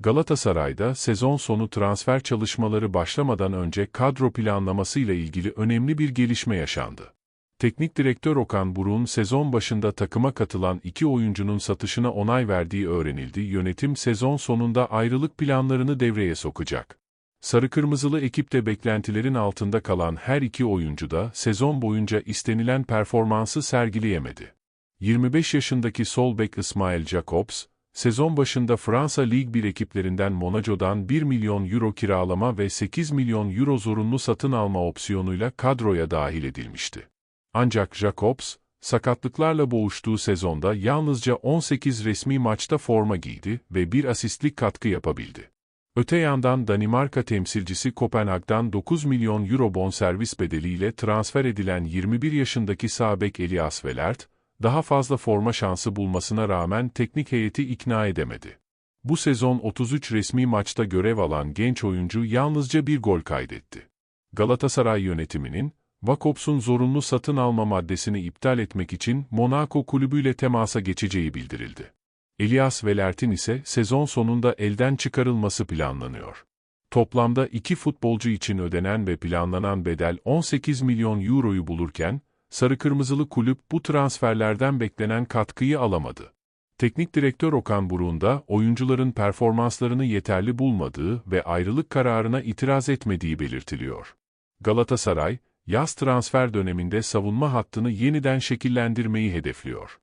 Galatasaray'da sezon sonu transfer çalışmaları başlamadan önce kadro planlamasıyla ilgili önemli bir gelişme yaşandı. Teknik direktör Okan Buruk'un sezon başında takıma katılan iki oyuncunun satışına onay verdiği öğrenildi. Yönetim sezon sonunda ayrılık planlarını devreye sokacak. Sarı Kırmızılı ekipte beklentilerin altında kalan her iki oyuncu da sezon boyunca istenilen performansı sergileyemedi. 25 yaşındaki sol bek İsmail Jacobs, sezon başında Fransa Lig 1 ekiplerinden Monaco'dan 1 milyon euro kiralama ve 8 milyon euro zorunlu satın alma opsiyonuyla kadroya dahil edilmişti. Ancak Jacobs, sakatlıklarla boğuştuğu sezonda yalnızca 18 resmi maçta forma giydi ve bir asistlik katkı yapabildi. Öte yandan Danimarka temsilcisi Kopenhag'dan 9 milyon euro bonservis bedeliyle transfer edilen 21 yaşındaki sağ bek Elias Velert, daha fazla forma şansı bulmasına rağmen teknik heyeti ikna edemedi. Bu sezon 33 resmi maçta görev alan genç oyuncu yalnızca bir gol kaydetti. Galatasaray yönetiminin, Vakops'un zorunlu satın alma maddesini iptal etmek için Monaco kulübüyle temasa geçeceği bildirildi. Elias Velert'in ise sezon sonunda elden çıkarılması planlanıyor. Toplamda iki futbolcu için ödenen ve planlanan bedel 18 milyon euroyu bulurken, Sarı Kırmızılı kulüp bu transferlerden beklenen katkıyı alamadı. Teknik direktör Okan Buruk'un da oyuncuların performanslarını yeterli bulmadığı ve ayrılık kararına itiraz etmediği belirtiliyor. Galatasaray, yaz transfer döneminde savunma hattını yeniden şekillendirmeyi hedefliyor.